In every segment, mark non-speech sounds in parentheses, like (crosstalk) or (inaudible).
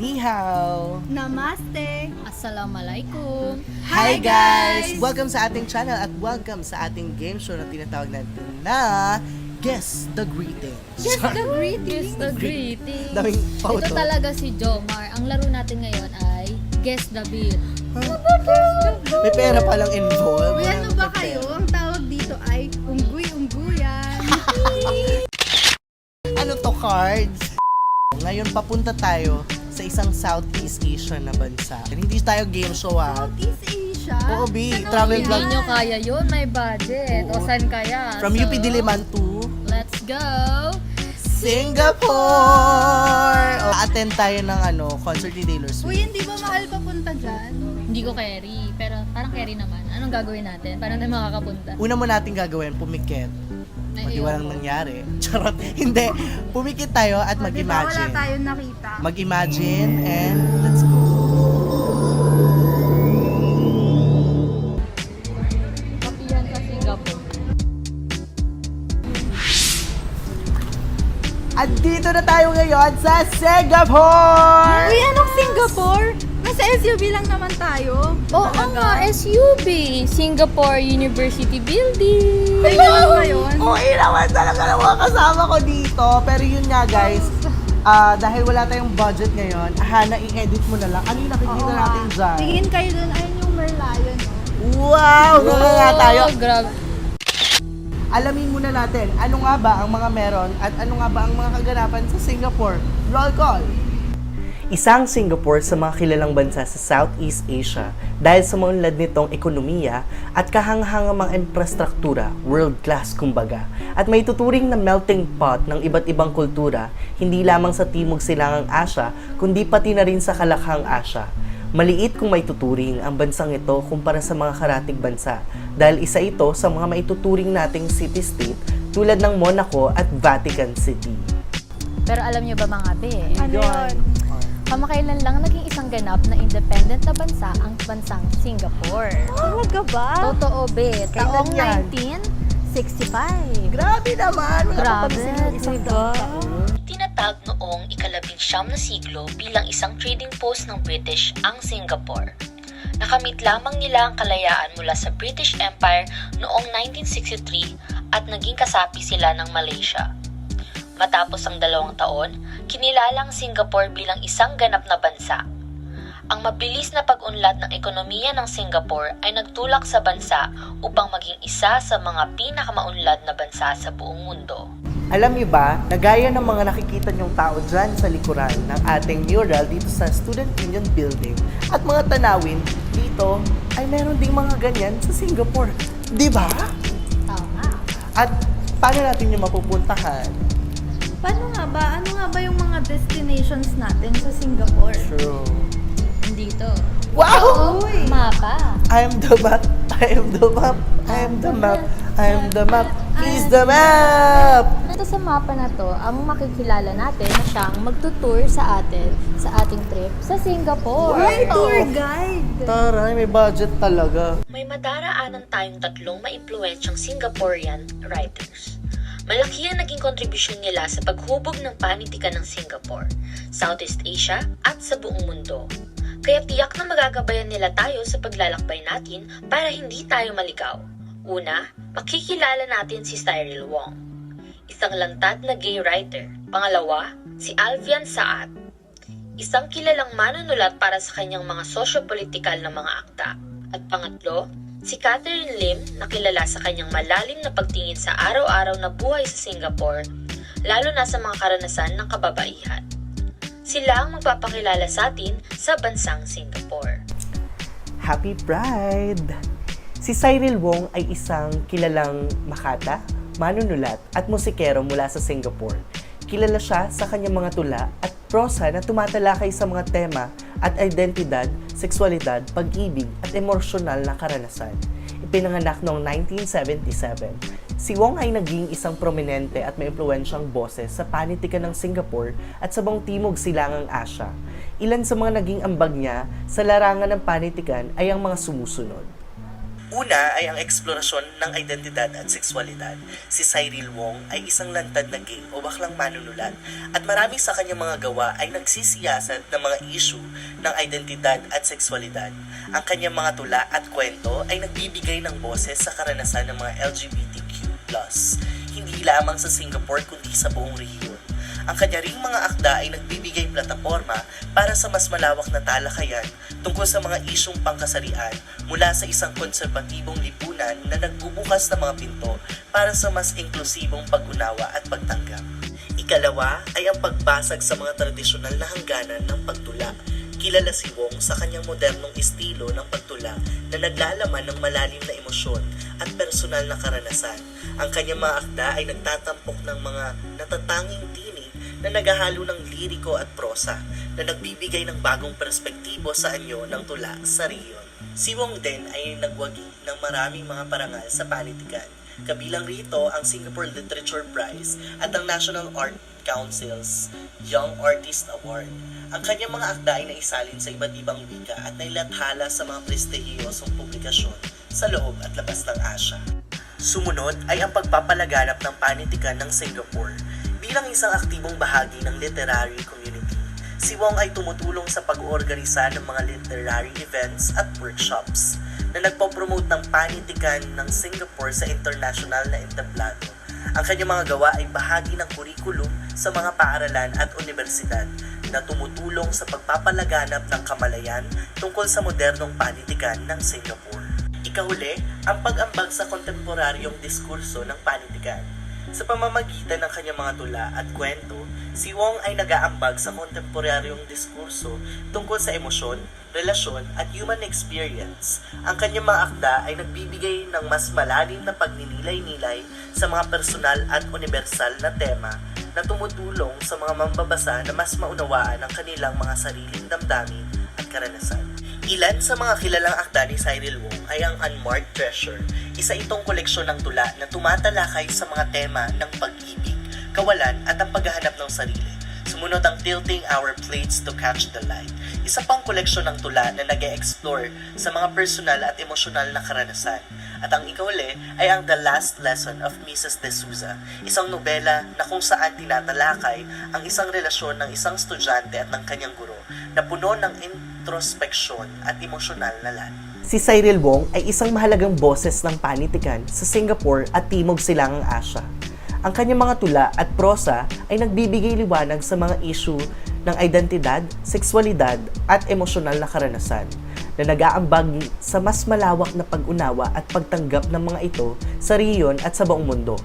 Ni hao! Namaste! Assalamualaikum. Hi guys! Welcome sa ating channel at welcome sa ating game show na tinatawag natin na Guess the Greetings. Guess the greeting! Guess the greeting. Daming photo. Ito talaga si Jomar. Ang laro natin ngayon ay Guess the Bill. May pera palang involved. Uy, ano ba kayo? Ang tawag dito ay ungguy-ungguyan. (laughs) Ano to cards? Ngayon papunta tayo sa isang Southeast Asian na bansa. Hindi tayo game show ah. Southeast Asia? Oo, B. Ano Travel yan? vlog. Hindi nyo kaya yun, may budget. Oo. O saan kaya? From So, UP Diliman to Let's go! Singapore! O, attend tayo ng ano, concert ni Taylor Swift. Uy, hindi ba mahal papunta dyan? Hindi ko carry, pero parang carry naman. Anong gagawin natin? Paano tayo makakapunta? Una mo natin gagawin, pumikit. Pag ayoko. walang nangyari. (laughs) Charot. Hindi. Pumikit tayo at O, diba, wala mag-imagine. tayong nakita. Mag-imagine and let's go. Kapihan sa Singapore. At dito na tayo ngayon sa Singapore! Uy, anong Singapore? Nasa SUV lang naman tayo. Oo nga, SUV. Singapore University Building. Ay, naman ba yun? Okay naman talaga ng mga kasama ko dito. Pero yun nga guys, ah dahil wala tayong budget ngayon, hana i-edit mo na lang. Ano yung nakikita Oo natin nga. dyan? Tingin kayo dun, ayun yung Merlion? Wow! Mga nga tayo. Oh, grabe. Alamin muna natin, ano nga ba ang mga meron at ano nga ba ang mga kaganapan sa Singapore. Roll call! Isang Singapore sa mga kilalang bansa sa Southeast Asia dahil sa maunlad nitong ekonomiya at kahanghangang mga infrastruktura, world class kumbaga, at may tuturing na melting pot ng iba't ibang kultura, hindi lamang sa Timog Silangang Asya, kundi pati na rin sa Kalakhang Asya. Maliit kung may tuturing ang bansang ito kumpara sa mga karatig bansa dahil isa ito sa mga maituturing nating city-state tulad ng Monaco at Vatican City. Pero alam nyo ba mga be? Ano yun? Kamakailan lang naging isang ganap na independent na bansa ang bansang Singapore. Talaga ba? Totoo be, Kailan taong yan? 1965. Grabe naman! Grabe, isang diba? Tinatag noong ikalabing siyam na siglo bilang isang trading post ng British ang Singapore. Nakamit lamang nila ang kalayaan mula sa British Empire noong 1963 at naging kasapi sila ng Malaysia. Matapos ang dalawang taon, kinilala ang Singapore bilang isang ganap na bansa. Ang mabilis na pag-unlad ng ekonomiya ng Singapore ay nagtulak sa bansa upang maging isa sa mga pinakamaunlad na bansa sa buong mundo. Alam niyo ba, na gaya ng mga nakikita niyong tao dyan sa likuran ng ating mural dito sa Student Union Building at mga tanawin dito ay meron ding mga ganyan sa Singapore. Di ba? Tama. At paano natin yung mapupuntahan? Paano nga ba? Ano nga ba yung mga destinations natin sa Singapore? True. Dito. Wow! Uy! Mapa. I am the map, I am the map, I am the map, I am the map, he's the map! Ito sa mapa na to, ang makikilala natin na siyang magtutour sa atin sa ating trip sa Singapore. Uy, tour guide! Taray, may budget talaga. May madaraanan tayong tatlong maimpluwensyang Singaporean writers. Malaki ang naging kontribusyon nila sa paghubog ng panitikan ng Singapore, Southeast Asia at sa buong mundo. Kaya tiyak na magagabayan nila tayo sa paglalakbay natin para hindi tayo maligaw. Una, makikilala natin si Cyril Wong, isang lantad na gay writer. Pangalawa, si Alvian Saat, isang kilalang manunulat para sa kanyang mga sosyo-politikal na mga akta. At pangatlo, si Catherine Lim na kilala sa kanyang malalim na pagtingin sa araw-araw na buhay sa Singapore, lalo na sa mga karanasan ng kababaihan. Sila ang magpapakilala sa atin sa bansang Singapore. Happy Pride! Si Cyril Wong ay isang kilalang makata, manunulat at musikero mula sa Singapore. Kilala siya sa kanyang mga tula at prosa na tumatalakay sa mga tema at identidad, sexualidad, pag-ibig at emosyonal na karanasan. Ipinanganak noong 1977. Si Wong ay naging isang prominente at may impluensyang boses sa panitikan ng Singapore at sa buong timog silangang Asya. Ilan sa mga naging ambag niya sa larangan ng panitikan ay ang mga sumusunod. Una ay ang eksplorasyon ng identidad at sexualidad. Si Cyril Wong ay isang lantad na gay o baklang manunulat at marami sa kanyang mga gawa ay nagsisiyasat ng mga issue ng identidad at sexualidad. Ang kanyang mga tula at kwento ay nagbibigay ng boses sa karanasan ng mga LGBTQ+, hindi lamang sa Singapore kundi sa buong rehiyon. Ang kanya ring mga akda ay nagbibigay plataforma para sa mas malawak na talakayan tungkol sa mga isyong pangkasarian mula sa isang konserbatibong lipunan na nagbubukas ng mga pinto para sa mas inklusibong pag-unawa at pagtanggap. Ikalawa ay ang pagbasag sa mga tradisyonal na hangganan ng pagtula. Kilala si Wong sa kanyang modernong estilo ng pagtula na naglalaman ng malalim na emosyon at personal na karanasan. Ang kanyang mga akda ay nagtatampok ng mga natatanging tinig na naghahalo ng liriko at prosa na nagbibigay ng bagong perspektibo sa anyo ng tula sa riyon. Si Wong din ay nagwagi ng maraming mga parangal sa panitikan. Kabilang rito ang Singapore Literature Prize at ang National Art Council's Young Artist Award. Ang kanyang mga akda ay naisalin sa iba't ibang wika at nailathala sa mga prestihiyosong publikasyon sa loob at labas ng Asya. Sumunod ay ang pagpapalaganap ng panitikan ng Singapore bilang isang aktibong bahagi ng literary community. Si Wong ay tumutulong sa pag-oorganisa ng mga literary events at workshops na nagpo-promote ng panitikan ng Singapore sa international na entablado. Ang kanyang mga gawa ay bahagi ng kurikulum sa mga paaralan at universidad na tumutulong sa pagpapalaganap ng kamalayan tungkol sa modernong panitikan ng Singapore. Ikahuli, ang pag-ambag sa kontemporaryong diskurso ng panitikan. Sa pamamagitan ng kanyang mga tula at kwento, si Wong ay nag-aambag sa kontemporaryong diskurso tungkol sa emosyon, relasyon at human experience. Ang kanyang mga akda ay nagbibigay ng mas malalim na pagninilay-nilay sa mga personal at universal na tema na tumutulong sa mga mambabasa na mas maunawaan ang kanilang mga sariling damdamin at karanasan. Ilan sa mga kilalang akda ni Cyril Wong ay ang Unmarked Treasure, isa itong koleksyon ng tula na tumatalakay sa mga tema ng pag-ibig, kawalan at ang paghahanap ng sarili. Sumunod ang Tilting Our Plates to Catch the Light, isa pang koleksyon ng tula na nag explore sa mga personal at emosyonal na karanasan. At ang ikawali ay ang The Last Lesson of Mrs. De Souza, isang nobela na kung saan tinatalakay ang isang relasyon ng isang estudyante at ng kanyang guro na puno ng introspeksyon at emosyonal na lahat. Si Cyril Wong ay isang mahalagang boses ng panitikan sa Singapore at Timog Silangang Asya. Ang kanyang mga tula at prosa ay nagbibigay liwanag sa mga issue ng identidad, sexualidad at emosyonal na karanasan na nag-aambag sa mas malawak na pag-unawa at pagtanggap ng mga ito sa riyon at sa buong mundo.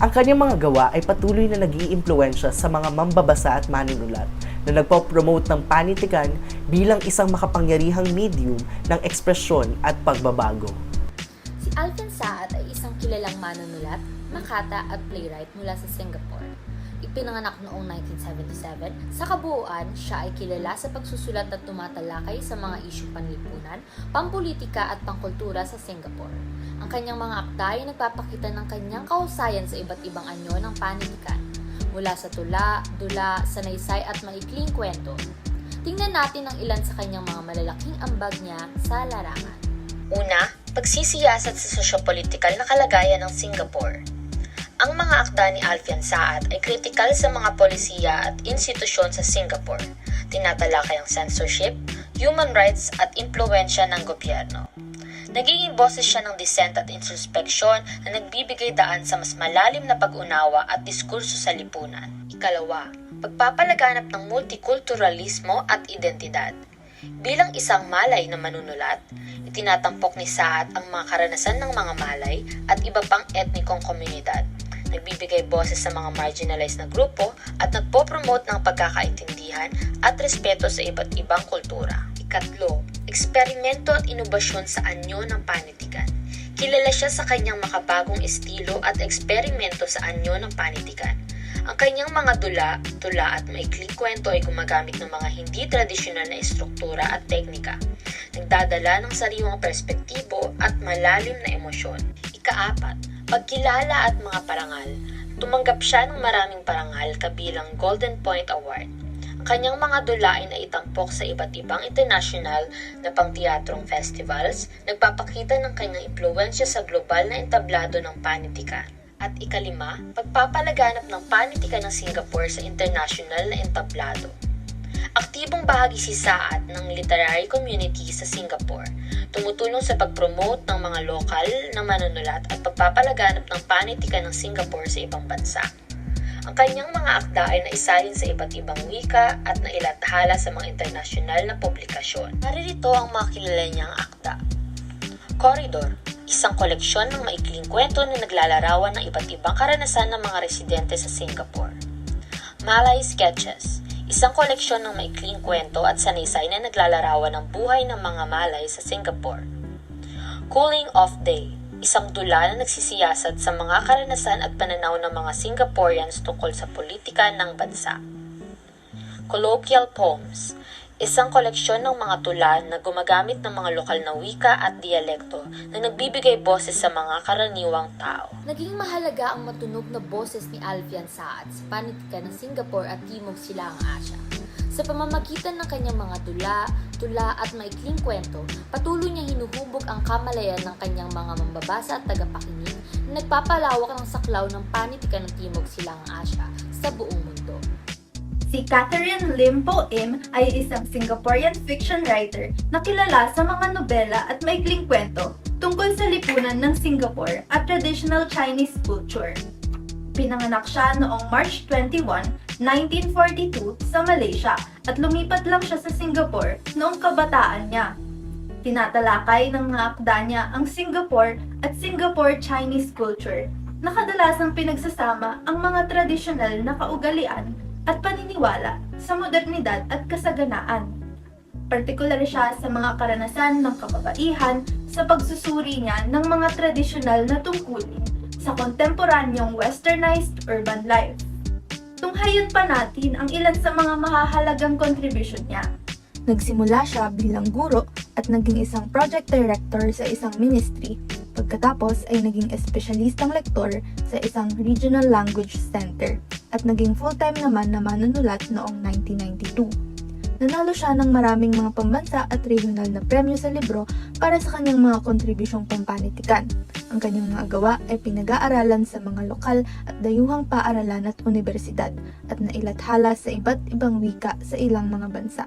Ang kanyang mga gawa ay patuloy na nag iimpluwensya sa mga mambabasa at manunulat na nagpo-promote ng panitikan bilang isang makapangyarihang medium ng ekspresyon at pagbabago. Si Alvin Saad ay isang kilalang manunulat, makata at playwright mula sa Singapore. Ipinanganak noong 1977, sa kabuuan, siya ay kilala sa pagsusulat at tumatalakay sa mga isyong panlipunan, pampolitika at pangkultura sa Singapore. Ang kanyang mga akda ay nagpapakita ng kanyang kahusayan sa iba't ibang anyo ng panitikan, mula sa tula, dula, sanaysay at maikling kwento. Tingnan natin ang ilan sa kanyang mga malalaking ambag niya sa larangan. Una, pagsisiyasat sa sosyopolitikal na kalagayan ng Singapore. Ang mga akda ni Alfian Saad ay kritikal sa mga polisiya at institusyon sa Singapore. Tinatalakay ang censorship, human rights at impluensya ng gobyerno. Nagiging boses siya ng dissent at introspection na nagbibigay daan sa mas malalim na pag-unawa at diskurso sa lipunan. Ikalawa, pagpapalaganap ng multikulturalismo at identidad. Bilang isang malay na manunulat, itinatampok ni Saad ang mga karanasan ng mga malay at iba pang etnikong komunidad. Nagbibigay boses sa mga marginalized na grupo at nagpo-promote ng pagkakaintindihan at respeto sa iba't ibang kultura. Ikatlo, eksperimento at inobasyon sa anyo ng panitikan. Kilala siya sa kanyang makabagong estilo at eksperimento sa anyo ng panitikan. Ang kanyang mga dula, tula at maikling kwento ay gumagamit ng mga hindi tradisyonal na estruktura at teknika. Nagdadala ng sariwang perspektibo at malalim na emosyon. Ikaapat, pagkilala at mga parangal. Tumanggap siya ng maraming parangal kabilang Golden Point Award. Ang kanyang mga dula ay naitampok sa iba't ibang international na pangteatrong festivals, nagpapakita ng kanyang impluensya sa global na entablado ng panitikan. At ikalima, pagpapalaganap ng panitikan ng Singapore sa international na entablado. Aktibong bahagi si Saad ng literary community sa Singapore. Tumutulong sa pag-promote ng mga lokal na manunulat at pagpapalaganap ng panitikan ng Singapore sa ibang bansa. Ang kanyang mga akda ay naisalin sa iba't ibang wika at nailathala sa mga internasyonal na publikasyon. Naririto ang mga kilala niyang akda. Corridor, isang koleksyon ng maikling kwento na naglalarawan ng iba't ibang karanasan ng mga residente sa Singapore. Malay Sketches, isang koleksyon ng maikling kwento at sanaysay na naglalarawan ng buhay ng mga Malay sa Singapore. Cooling Off Day, isang dula na nagsisiyasat sa mga karanasan at pananaw ng mga Singaporeans tungkol sa politika ng bansa. Colloquial Poems, isang koleksyon ng mga tula na gumagamit ng mga lokal na wika at dialekto na nagbibigay boses sa mga karaniwang tao. Naging mahalaga ang matunog na boses ni Alfian Saad sa panitikan ng Singapore at Timog Silangang Asya. Sa pamamagitan ng kanyang mga tula, tula at maikling kwento, patuloy niya hinuhubog ang kamalayan ng kanyang mga mambabasa at tagapakinig na nagpapalawak ng saklaw ng panitikan ng Timog Silangang Asya sa buong mundo. Si Catherine Lim Po Im ay isang Singaporean fiction writer na kilala sa mga nobela at maikling kwento tungkol sa lipunan ng Singapore at traditional Chinese culture. Pinanganak siya noong March 21, 1942 sa Malaysia at lumipat lang siya sa Singapore noong kabataan niya. Tinatalakay ng mga akda niya ang Singapore at Singapore Chinese culture na kadalasang pinagsasama ang mga tradisyonal na kaugalian at paniniwala sa modernidad at kasaganaan. Partikular siya sa mga karanasan ng kababaihan sa pagsusuri niya ng mga tradisyonal na tungkulin sa kontemporanyong westernized urban life. Tunghayan pa natin ang ilan sa mga mahahalagang contribution niya. Nagsimula siya bilang guro at naging isang project director sa isang ministry. Pagkatapos ay naging espesyalistang lektor sa isang regional language center at naging full-time naman na manunulat noong 1992. Nanalo siya ng maraming mga pambansa at regional na premyo sa libro para sa kanyang mga kontribusyong pampanitikan. Ang kanyang mga gawa ay pinag-aaralan sa mga lokal at dayuhang paaralan at universidad at nailathala sa iba't ibang wika sa ilang mga bansa.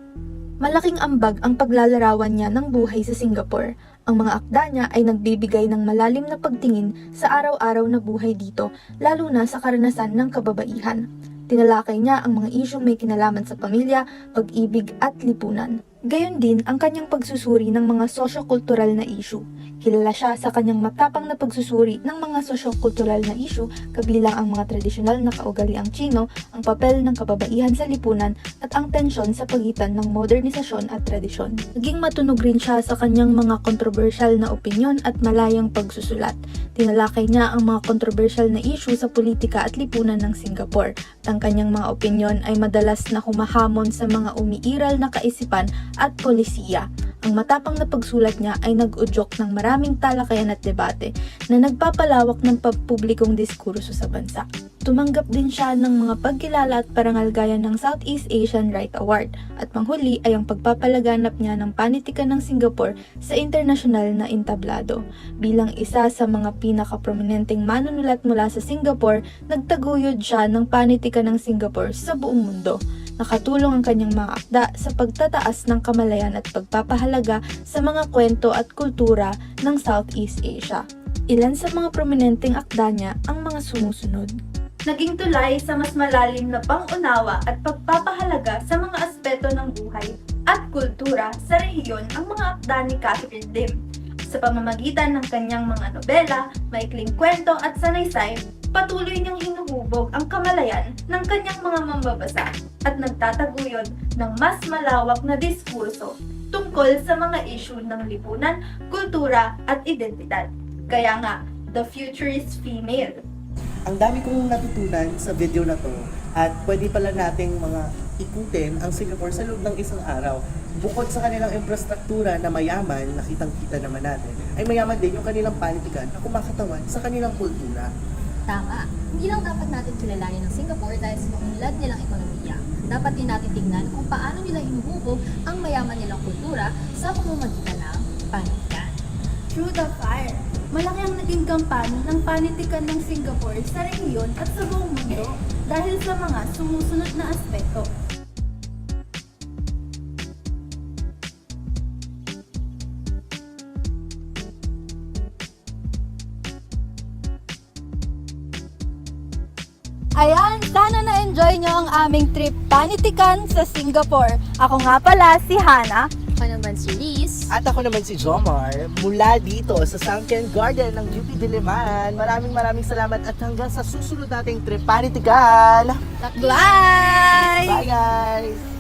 Malaking ambag ang paglalarawan niya ng buhay sa Singapore. Ang mga akda niya ay nagbibigay ng malalim na pagtingin sa araw-araw na buhay dito, lalo na sa karanasan ng kababaihan. Tinalakay niya ang mga isyong may kinalaman sa pamilya, pag-ibig at lipunan. Gayon din ang kanyang pagsusuri ng mga sosyo-kultural na issue. Kilala siya sa kanyang matapang na pagsusuri ng mga sosyo-kultural na issue kabilang ang mga tradisyonal na kaugaliang Chino, ang papel ng kababaihan sa lipunan at ang tensyon sa pagitan ng modernisasyon at tradisyon. Naging matunog rin siya sa kanyang mga kontrobersyal na opinyon at malayang pagsusulat. Tinalakay niya ang mga kontrobersyal na issue sa politika at lipunan ng Singapore. At ang kanyang mga opinyon ay madalas na humahamon sa mga umiiral na kaisipan at polisiya. Ang matapang na pagsulat niya ay nag-udyok ng maraming talakayan at debate na nagpapalawak ng pagpublikong diskurso sa bansa. Tumanggap din siya ng mga pagkilala at parangal gaya ng Southeast Asian Right Award at panghuli ay ang pagpapalaganap niya ng panitikan ng Singapore sa internasyonal na entablado. Bilang isa sa mga pinakaprominenteng manunulat mula sa Singapore, nagtaguyod siya ng panitikan ng Singapore sa buong mundo. Nakatulong ang kanyang mga akda sa pagtataas ng kamalayan at pagpapahalaga sa mga kwento at kultura ng Southeast Asia. Ilan sa mga prominenteng akda niya ang mga sumusunod. naging tulay sa mas malalim na pangunawa at pagpapahalaga sa mga aspeto ng buhay at kultura sa rehiyon ang mga akda ni Catherine Lim. Sa pamamagitan ng kanyang mga nobela, maikling kwento at sanaysay, patuloy niyang hinuhubog ang kamalayan ng kanyang mga mambabasa at nagtataguyod ng mas malawak na diskurso tungkol sa mga issue ng lipunan, kultura at identidad. Kaya nga, the future is female. Ang dami kong natutunan sa video na to at pwede pala nating mga ikutin ang Singapore sa loob ng isang araw. Bukod sa kanilang infrastruktura na mayaman, nakitang-kita naman natin, ay mayaman din yung kanilang panitikan na kumakatawan sa kanilang kultura. Tama. Hindi lang dapat natin kilalanin ang Singapore dahil sa maunlad nilang ekonomiya. dapat din natin tignan kung paano nila hinuhubog ang mayaman nilang kultura sa pamamagitan ng panitikan. Through the Fire. Malaki ang naging kampanya ng panitikan ng Singapore sa rehiyon at sa buong mundo dahil sa mga sumusunod na aspeto. Ayan, sana na-enjoy nyo ang aming trip panitikan sa Singapore. Ako nga pala si Hana. Ako naman si Liz. At ako naman si Jomar, mula dito sa Sunken Garden ng UP Diliman. Maraming maraming salamat at hanggang sa susunod nating trip panitikan. Bye! Bye guys!